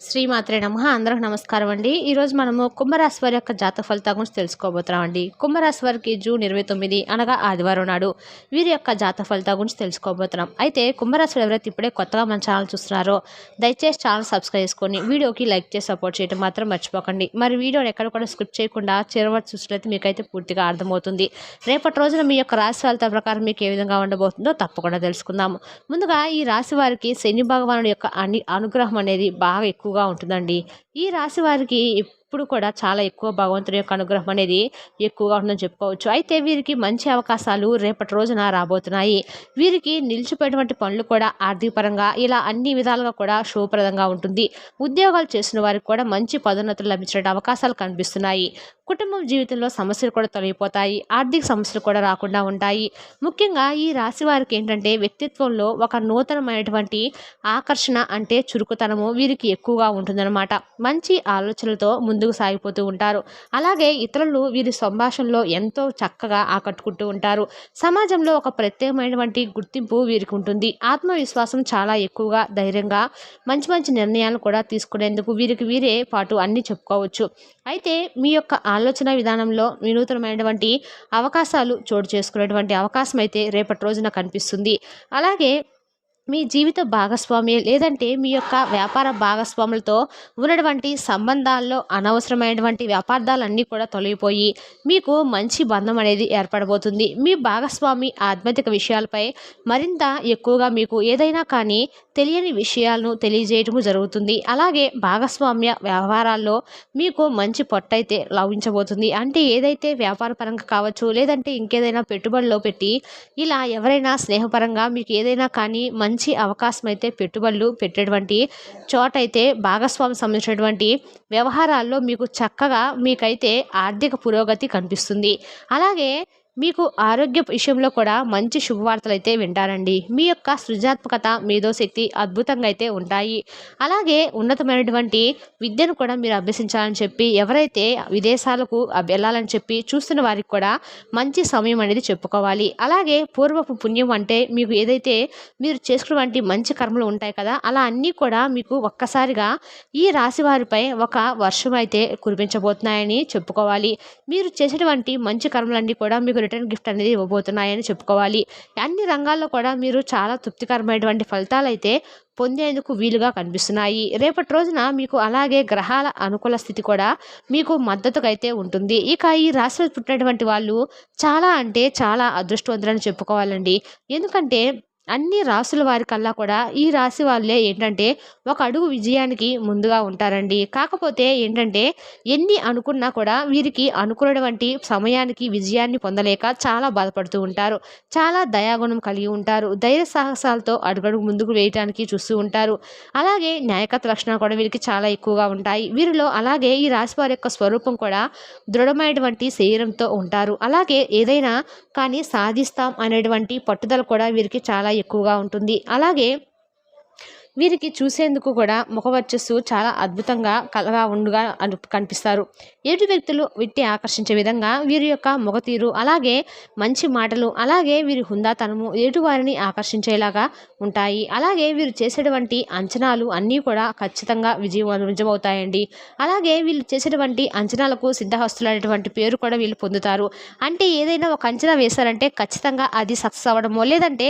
శ్రీమాత్రే నమ. అందరికి నమస్కారం అండి. ఈరోజు మనము కుంభరాశి వారి యొక్క జాతక ఫలితాల గురించి తెలుసుకోబోతున్నాం అండి. కుంభరాశి వారికి జూన్ ఇరవై తొమ్మిది అనగా ఆదివారం నాడు వీరి యొక్క జాతక ఫలితాల గురించి తెలుసుకోబోతున్నాం. అయితే కుంభరాశి వారు ఎవరైతే ఇప్పుడే కొత్తగా మన ఛానల్ చూస్తున్నారో దయచేసి ఛానల్ సబ్స్క్రైబ్ చేసుకొని వీడియోకి లైక్ చేసి సపోర్ట్ చేయడం మాత్రం మర్చిపోకండి. మరి వీడియోని ఎక్కడ కూడా స్క్రిప్ట్ చేయకుండా చిరవరకు చూసినట్లయితే మీకైతే పూర్తిగా అర్థమవుతుంది. రేపటి రోజున మీ యొక్క రాశి ఫలితాల ప్రకారం మీకు ఏ విధంగా ఉండబోతుందో తప్పకుండా తెలుసుకుందాము ముందుగా ఈ రాశి వారికి శని భగవానుడి యొక్క అని అనుగ్రహం అనేది బాగా ఎక్కువగా ఉంటుందండి. ఈ రాశి వారికి ఎప్పుడు కూడా చాలా ఎక్కువ భగవంతుని యొక్క అనుగ్రహం అనేది ఎక్కువగా ఉంటుందని చెప్పుకోవచ్చు. అయితే వీరికి మంచి అవకాశాలు రేపటి రోజున రాబోతున్నాయి. వీరికి నిలిచిపోయినటువంటి పనులు కూడా ఆర్థిక పరంగా ఇలా అన్ని విధాలుగా కూడా శుభప్రదంగా ఉంటుంది. ఉద్యోగాలు చేసిన వారికి కూడా మంచి పదోన్నతులు లభించే అవకాశాలు కనిపిస్తున్నాయి. కుటుంబం జీవితంలో సమస్యలు కూడా తొలగిపోతాయి. ఆర్థిక సమస్యలు కూడా రాకుండా ఉంటాయి. ముఖ్యంగా ఈ రాశి వారికి ఏంటంటే వ్యక్తిత్వంలో ఒక నూతనమైనటువంటి ఆకర్షణ అంటే చురుకుతనము వీరికి ఎక్కువగా ఉంటుందన్నమాట. మంచి ఆలోచనలతో ముందుకు సాగిపోతూ ఉంటారు. అలాగే ఇతరులు వీరి సంభాషణలో ఎంతో చక్కగా ఆకట్టుకుంటూ ఉంటారు. సమాజంలో ఒక ప్రత్యేకమైనటువంటి గుర్తింపు వీరికి ఉంటుంది. ఆత్మవిశ్వాసం చాలా ఎక్కువగా ధైర్యంగా మంచి మంచి నిర్ణయాలు కూడా తీసుకునేందుకు వీరికి వీరే పాటు అన్ని చెప్పుకోవచ్చు. అయితే మీ యొక్క ఆలోచన విధానంలో వినూతనమైనటువంటి అవకాశాలు చోటు చేసుకునేటువంటి అవకాశం అయితే రేపటి రోజున కనిపిస్తుంది. అలాగే మీ జీవిత భాగస్వామి లేదంటే మీ యొక్క వ్యాపార భాగస్వాములతో ఉన్నటువంటి సంబంధాల్లో అనవసరమైనటువంటి వ్యాపార్థాలన్నీ కూడా తొలగిపోయి మీకు మంచి బంధం అనేది ఏర్పడబోతుంది. మీ భాగస్వామి ఆధ్యాత్మిక విషయాలపై మరింత ఎక్కువగా మీకు ఏదైనా కానీ తెలియని విషయాలను తెలియజేయటము జరుగుతుంది. అలాగే భాగస్వామ్య వ్యవహారాల్లో మీకు మంచి పొట్టయితే లభించబోతుంది. అంటే ఏదైతే వ్యాపార పరంగా కావచ్చు లేదంటే ఇంకేదైనా పెట్టుబడిలో పెట్టి ఇలా ఎవరైనా స్నేహపరంగా మీకు ఏదైనా కానీ మంచి మంచి అవకాశం అయితే పెట్టుబడులు పెట్టేటువంటి చోట అయితే భాగస్వామి సంబంధించినటువంటి వ్యవహారాల్లో మీకు చక్కగా మీకైతే ఆర్థిక పురోగతి కనిపిస్తుంది. అలాగే మీకు ఆరోగ్య విషయంలో కూడా మంచి శుభవార్తలు అయితే వింటారండి. మీ యొక్క సృజనాత్మకత మేధోశక్తి అద్భుతంగా అయితే ఉంటాయి. అలాగే ఉన్నతమైనటువంటి విద్యను కూడా మీరు అభ్యసించాలని చెప్పి ఎవరైతే విదేశాలకు వెళ్ళాలని చెప్పి చూస్తున్న వారికి కూడా మంచి సమయం అనేది చెప్పుకోవాలి. అలాగే పూర్వపు పుణ్యం అంటే మీకు ఏదైతే మీరు చేసుకున్నటువంటి మంచి కర్మలు ఉంటాయి కదా అలా అన్నీ కూడా మీకు ఒక్కసారిగా ఈ రాశి వారిపై ఒక వర్షం అయితే కురిపించబోతున్నాయని చెప్పుకోవాలి. మీరు చేసేటువంటి మంచి కర్మలన్నీ కూడా మీకు రిటర్న్ గిఫ్ట్ అనేది ఇవ్వబోతున్నాయని చెప్పుకోవాలి. అన్ని రంగాల్లో కూడా మీరు చాలా తృప్తికరమైనటువంటి ఫలితాలు అయితే పొందేందుకు వీలుగా కనిపిస్తున్నాయి. రేపటి రోజున మీకు అలాగే గ్రహాల అనుకూల స్థితి కూడా మీకు మద్దతుగా అయితే ఉంటుంది. ఇక ఈ రాశిలో పుట్టినటువంటి వాళ్ళు చాలా అంటే చాలా అదృష్టవంతులని చెప్పుకోవాలండి. ఎందుకంటే అన్ని రాసుల వారికల్లా కూడా ఈ రాశి వాళ్ళే ఏంటంటే ఒక అడుగు విజయానికి ముందుగా ఉంటారండి. కాకపోతే ఏంటంటే ఎన్ని అనుకున్నా కూడా వీరికి అనుకున్నటువంటి సమయానికి విజయాన్ని పొందలేక చాలా బాధపడుతూ ఉంటారు. చాలా దయాగుణం కలిగి ఉంటారు. ధైర్య సాహసాలతో అడుగడుగు ముందుకు వేయడానికి చూస్తూ ఉంటారు. అలాగే న్యాయకత్వ లక్షణాలు కూడా వీరికి చాలా ఎక్కువగా ఉంటాయి. వీరిలో అలాగే ఈ రాశి వారి యొక్క స్వరూపం కూడా దృఢమైనటువంటి శరీరంతో ఉంటారు. అలాగే ఏదైనా కానీ సాధిస్తాం అనేటువంటి పట్టుదల కూడా వీరికి చాలా ఎక్కువగా ఉంటుంది. అలాగే వీరికి చూసేందుకు కూడా ముఖ వర్చస్సు చాలా అద్భుతంగా కలగా ఉండుగా కనిపిస్తారు. ఎటు వ్యక్తులు విట్టి ఆకర్షించే విధంగా వీరి యొక్క ముఖతీరు అలాగే మంచి మాటలు అలాగే వీరి హుందాతనము ఎదుటి వారిని ఆకర్షించేలాగా ఉంటాయి. అలాగే వీరు చేసేటువంటి అంచనాలు అన్నీ కూడా ఖచ్చితంగా విజయం నిజమవుతాయండి. అలాగే వీళ్ళు చేసేటువంటి అంచనాలకు సిద్ధహస్తులు అనేటువంటి పేరు కూడా వీళ్ళు పొందుతారు. అంటే ఏదైనా ఒక అంచనా వేశారంటే ఖచ్చితంగా అది సక్సెస్ అవ్వడమో లేదంటే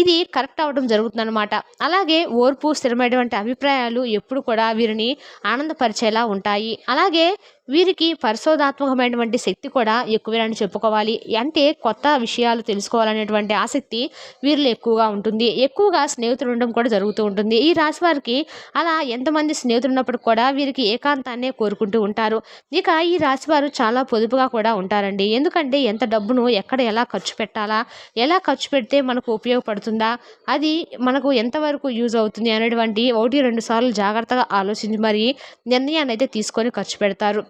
ఇది కరెక్ట్ అవ్వడం జరుగుతుందన్నమాట. అలాగే ఓర్పు స్థిరమైనటువంటి అభిప్రాయాలు ఎప్పుడు కూడా వీరిని ఆనందపరిచేలా ఉంటాయి. అలాగే వీరికి పరిశోధాత్మకమైనటువంటి శక్తి కూడా ఎక్కువేనని చెప్పుకోవాలి. అంటే కొత్త విషయాలు తెలుసుకోవాలనేటువంటి ఆసక్తి వీరిలో ఎక్కువగా ఉంటుంది. ఎక్కువగా స్నేహితులు ఉండడం కూడా జరుగుతూ ఉంటుంది. ఈ రాశి వారికి అలా ఎంతమంది స్నేహితులు ఉన్నప్పుడు కూడా వీరికి ఏకాంతాన్నే కోరుకుంటూ ఉంటారు. ఇక ఈ రాశి వారు చాలా పొదుపుగా కూడా ఉంటారండి. ఎందుకంటే ఎంత డబ్బును ఎక్కడ ఎలా ఖర్చు పెట్టాలా ఎలా ఖర్చు పెడితే మనకు ఉపయోగపడుతుందా అది మనకు ఎంతవరకు యూజ్ అవుతుంది అనేటువంటి ఒకటి రెండు సార్లు జాగ్రత్తగా ఆలోచించి మరి నిర్ణయాన్ని అయితే తీసుకొని ఖర్చు పెడతారు.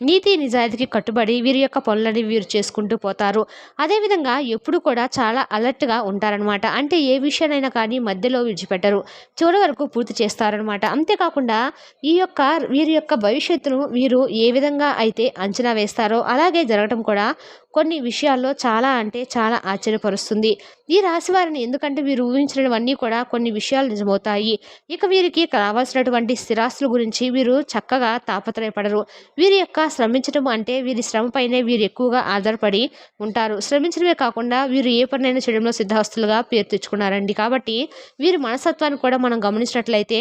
నీతి నిజాయితీకి కట్టుబడి వీరి యొక్క పనులని వీరు చేసుకుంటూ పోతారు. అదేవిధంగా ఎప్పుడు కూడా చాలా అలర్ట్గా ఉంటారనమాట అంటే ఏ విషయానైనా కానీ మధ్యలో విడిచిపెట్టరు. చివరి వరకు పూర్తి చేస్తారనమాట అంతేకాకుండా ఈ యొక్క వీరి యొక్క భవిష్యత్తును వీరు ఏ విధంగా అయితే అంచనా వేస్తారో అలాగే జరగటం కూడా కొన్ని విషయాల్లో చాలా అంటే చాలా ఆశ్చర్యపరుస్తుంది. ఈ రాశి వారిని ఎందుకంటే వీరు ఊహించినవన్నీ కూడా కొన్ని విషయాలు నిజమవుతాయి. ఇక వీరికి కావాల్సినటువంటి స్థిరాస్తుల గురించి వీరు చక్కగా తాపత్రయపడరు. వీరి యొక్క శ్రమించడం అంటే వీరి శ్రమపైనే వీరు ఎక్కువగా ఆధారపడి ఉంటారు. శ్రమించడమే కాకుండా వీరు ఏ పనైనా చేయడంలో సిద్ధహస్తులుగా పేరు తెచ్చుకున్నారండి. కాబట్టి వీరి మనస్తత్వాన్ని కూడా మనం గమనించినట్లయితే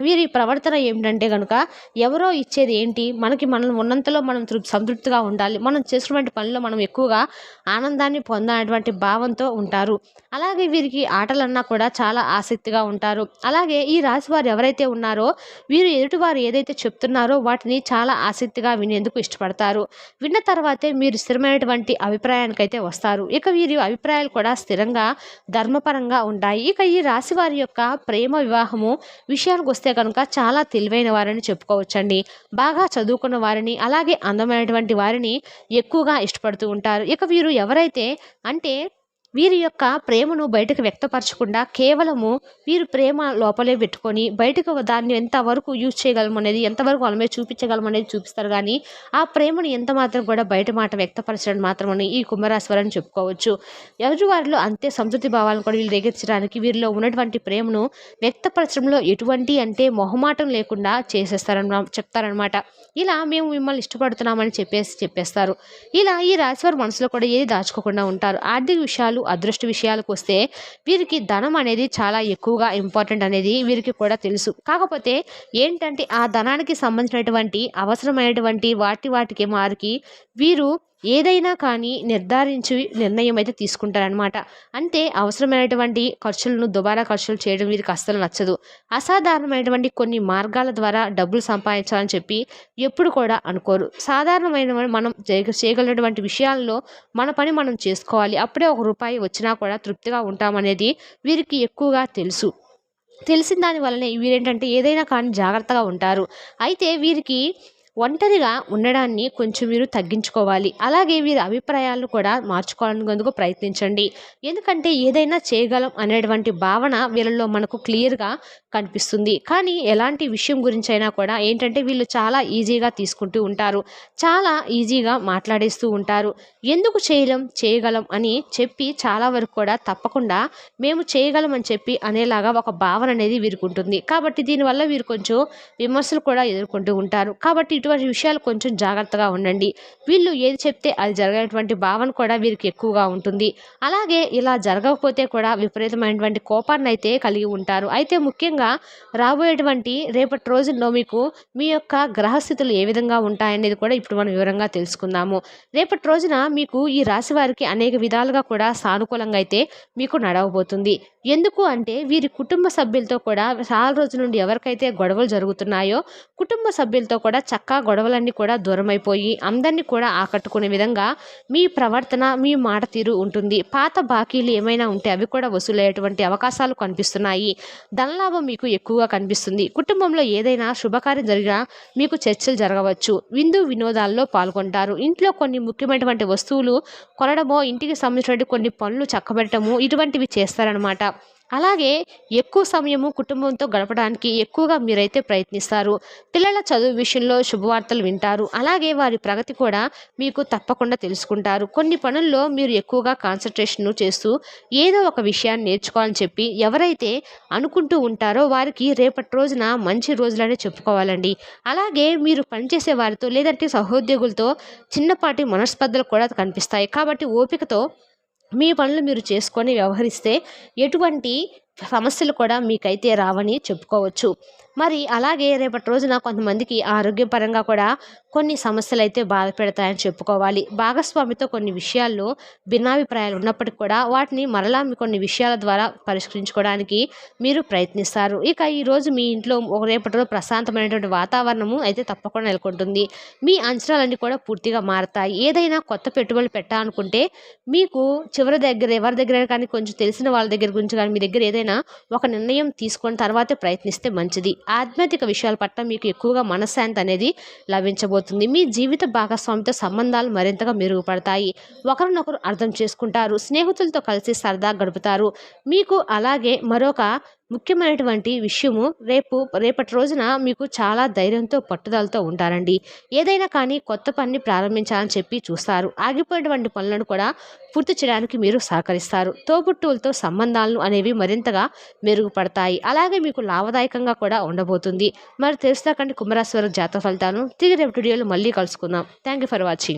వీరి ప్రవర్తన ఏమిటంటే కనుక ఎవరో ఇచ్చేది ఏంటి? మనకి మనం ఉన్నంతలో మనం తృప్ సంతృప్తిగా ఉండాలి. మనం చేసినటువంటి పనిలో మనం ఎక్కువగా ఆనందాన్ని పొందనటువంటి భావంతో ఉంటారు. అలాగే వీరికి ఆటలన్నా కూడా చాలా ఆసక్తిగా ఉంటారు. అలాగే ఈ రాశి వారు ఎవరైతే ఉన్నారో వీరు ఎదుటివారు ఏదైతే చెప్తున్నారో వాటిని చాలా ఆసక్తిగా వినేందుకు ఇష్టపడతారు. విన్న తర్వాతే మీరు స్థిరమైనటువంటి అభిప్రాయానికైతే వస్తారు. ఇక వీరి అభిప్రాయాలు కూడా స్థిరంగా ధర్మపరంగా ఉంటాయి. ఇక ఈ రాశి వారి యొక్క ప్రేమ వివాహము విషయానికి వస్తే కనుక చాలా తెలివైన వారని చెప్పుకోవచ్చండి. బాగా చదువుకున్న వారిని అలాగే అందమైనటువంటి వారిని ఎక్కువగా ఇష్టపడుతూ ఉంటారు. ఇక వీరు ఎవరైతే అంటే వీరి యొక్క ప్రేమను బయటకు వ్యక్తపరచకుండా కేవలము వీరు ప్రేమ లోపలే పెట్టుకొని బయటకు దాన్ని ఎంతవరకు యూజ్ చేయగలము అనేది ఎంతవరకు వాళ్ళ మీద చూపించగలము అనేది చూపిస్తారు. కానీ ఆ ప్రేమను ఎంత మాత్రం కూడా బయట మాట వ్యక్తపరచడం మాత్రమని ఈ కుంభరాశివారని చెప్పుకోవచ్చు. ఎవరి వారిలో అంతే సంతృప్తి భావాలను కూడా వీళ్ళు దిగర్చడానికి వీరిలో ఉన్నటువంటి ప్రేమను వ్యక్తపరచడంలో ఎటువంటి అంటే మొహమాటం లేకుండా చేసేస్తారన్న చెప్తారనమాట. ఇలా మేము మిమ్మల్ని ఇష్టపడుతున్నామని చెప్పేసి చెప్పేస్తారు. ఇలా ఈ రాశివారి మనసులో కూడా ఏది దాచుకోకుండా ఉంటారు. ఆర్థిక విషయాలు అదృష్ట విషయాలకు వస్తే వీరికి ధనం అనేది చాలా ఎక్కువగా ఇంపార్టెంట్ అనేది వీరికి కూడా తెలుసు. కాకపోతే ఏంటంటే ఆ ధనానికి సంబంధించినటువంటి అవసరమైనటువంటి వాటి వాటికి వారికి వీరు ఏదైనా కానీ నిర్ధారించి నిర్ణయం అయితే తీసుకుంటారనమాట అంటే అవసరమైనటువంటి ఖర్చులను దుబారా ఖర్చులు చేయడం వీరికి అస్సలు నచ్చదు. అసాధారణమైనటువంటి కొన్ని మార్గాల ద్వారా డబ్బులు సంపాదించాలని చెప్పి ఎప్పుడు కూడా అనుకోరు. సాధారణమైన మనం చేయ చేయగలిగినటువంటి విషయాల్లో మన పని మనం చేసుకోవాలి. అప్పుడే ఒక రూపాయి వచ్చినా కూడా తృప్తిగా ఉంటామనేది వీరికి ఎక్కువగా తెలుసు. తెలిసిన దాని వల్లనే వీరేంటంటే ఏదైనా కానీ జాగ్రత్తగా ఉంటారు. అయితే వీరికి ఒంటరిగా ఉండడాన్ని కొంచెం మీరు తగ్గించుకోవాలి. అలాగే వీరి అభిప్రాయాలను కూడా మార్చుకోవడానికి ప్రయత్నించండి. ఎందుకంటే ఏదైనా చేయగలం అనేటువంటి భావన వీళ్ళలో మనకు క్లియర్గా కనిపిస్తుంది. కానీ ఎలాంటి విషయం గురించి అయినా కూడా ఏంటంటే వీళ్ళు చాలా ఈజీగా తీసుకుంటూ ఉంటారు. చాలా ఈజీగా మాట్లాడేస్తూ ఉంటారు. ఎందుకు చేయలేం? చేయగలం అని చెప్పి చాలా వరకు కూడా తప్పకుండా మేము చేయగలం అని చెప్పి అనేలాగా ఒక భావన అనేది వీరికి ఉంటుంది. కాబట్టి దీనివల్ల వీరు కొంచెం విమర్శలు కూడా ఎదుర్కొంటూ ఉంటారు. కాబట్టి ఇటువంటి విషయాలు కొంచెం జాగ్రత్తగా ఉండండి. వీళ్ళు ఏది చెప్తే అది జరగనటువంటి భావన కూడా వీరికి ఎక్కువగా ఉంటుంది. అలాగే ఇలా జరగకపోతే కూడా విపరీతమైనటువంటి కోపాన్ని అయితే కలిగి ఉంటారు. అయితే ముఖ్యంగా రాబోయేటువంటి రేపటి రోజుల్లో మీకు మీ యొక్క గ్రహస్థితులు ఏ విధంగా ఉంటాయనేది కూడా ఇప్పుడు మనం వివరంగా తెలుసుకుందాము. రేపటి రోజున మీకు ఈ రాశి వారికి అనేక విధాలుగా కూడా సానుకూలంగా అయితే మీకు నడవబోతుంది. ఎందుకు అంటే వీరి కుటుంబ సభ్యులతో కూడా చాలా రోజుల నుండి ఎవరికైతే గొడవలు జరుగుతున్నాయో కుటుంబ సభ్యులతో కూడా చక్కగా గొడవలన్నీ కూడా దూరమైపోయి అందరినీ కూడా ఆకట్టుకునే విధంగా మీ ప్రవర్తన మీ మాట తీరు ఉంటుంది. పాత బాకీలు ఏమైనా ఉంటే అవి కూడా వసూలయ్యేటువంటి అవకాశాలు కనిపిస్తున్నాయి. ధనలాభం మీకు ఎక్కువగా కనిపిస్తుంది. కుటుంబంలో ఏదైనా శుభకార్యం జరిగినా మీకు చర్చలు జరగవచ్చు. విందు వినోదాల్లో పాల్గొంటారు. ఇంట్లో కొన్ని ముఖ్యమైనటువంటి వస్తువులు కొనడమో ఇంటికి సంబంధించినటువంటి కొన్ని పనులు చక్కబెట్టడము ఇటువంటివి చేస్తారనమాట అలాగే ఎక్కువ సమయము కుటుంబంతో గడపడానికి ఎక్కువగా మీరైతే ప్రయత్నిస్తారు. పిల్లల చదువు విషయంలో శుభవార్తలు వింటారు. అలాగే వారి ప్రగతి కూడా మీకు తప్పకుండా తెలుసుకుంటారు. కొన్ని పనుల్లో మీరు ఎక్కువగా కాన్సన్ట్రేషన్ చేస్తూ ఏదో ఒక విషయాన్ని నేర్చుకోవాలని చెప్పి ఎవరైతే అనుకుంటూ ఉంటారో వారికి రేపటి రోజున మంచి రోజులనే చెప్పుకోవాలండి. అలాగే మీరు పనిచేసే వారితో లేదంటే సహోద్యోగులతో చిన్నపాటి మనస్పర్ధలు కూడా కనిపిస్తాయి. కాబట్టి ఓపికతో మీ పనులు మీరు చేసుకొని వ్యవహరిస్తే ఎటువంటి సమస్యలు కూడా మీకైతే రావని చెప్పుకోవచ్చు. మరి అలాగే రేపటి రోజున కొంతమందికి ఆరోగ్యపరంగా కూడా కొన్ని సమస్యలు అయితే బాధ పెడతాయని చెప్పుకోవాలి. భాగస్వామితో కొన్ని విషయాల్లో భిన్నాభిప్రాయాలు ఉన్నప్పటికీ కూడా వాటిని మరలా మీ కొన్ని విషయాల ద్వారా పరిష్కరించుకోవడానికి మీరు ప్రయత్నిస్తారు. ఇక ఈరోజు మీ ఇంట్లో ఒక రేపటిలో ప్రశాంతమైనటువంటి వాతావరణము అయితే తప్పకుండా నెలకొంటుంది. మీ అంచనాలన్నీ కూడా పూర్తిగా మారతాయి. ఏదైనా కొత్త పెట్టుబడులు పెట్టాలనుకుంటే మీకు చివరి దగ్గర ఎవరి దగ్గర కానీ కొంచెం తెలిసిన వాళ్ళ దగ్గర గురించి కానీ మీ దగ్గర ఏదైనా ఒక నిర్ణయం తీసుకొని తర్వాతే ప్రయత్నిస్తే మంచిది. ఆధ్యాత్మిక విషయాల పట్ల మీకు ఎక్కువగా మనశ్శాంతి అనేది లభించబోతుంది. మీ జీవిత భాగస్వామితో సంబంధాలు మరింతగా మెరుగుపడతాయి. ఒకరినొకరు అర్థం చేసుకుంటారు. స్నేహితులతో కలిసి సరదా గడుపుతారు. మీకు అలాగే మరొక ముఖ్యమైనటువంటి విషయము రేపు రేపటి రోజున మీకు చాలా ధైర్యంతో పట్టుదలతో ఉంటారండి. ఏదైనా కానీ కొత్త పనిని ప్రారంభించాలని చెప్పి చూస్తారు. ఆగిపోయినటువంటి పనులను కూడా పూర్తి చేయడానికి మీరు సహకరిస్తారు. తోబుట్టువులతో సంబంధాలను అనేవి మరింతగా మెరుగుపడతాయి. అలాగే మీకు లాభదాయకంగా కూడా ఉండబోతుంది. మరి తెలుస్తాకండి కుంభరాశి వారి జాతక ఫలితాలను తిరిగి రేపు వీడియోలో మళ్ళీ కలుసుకుందాం. Thank you for watching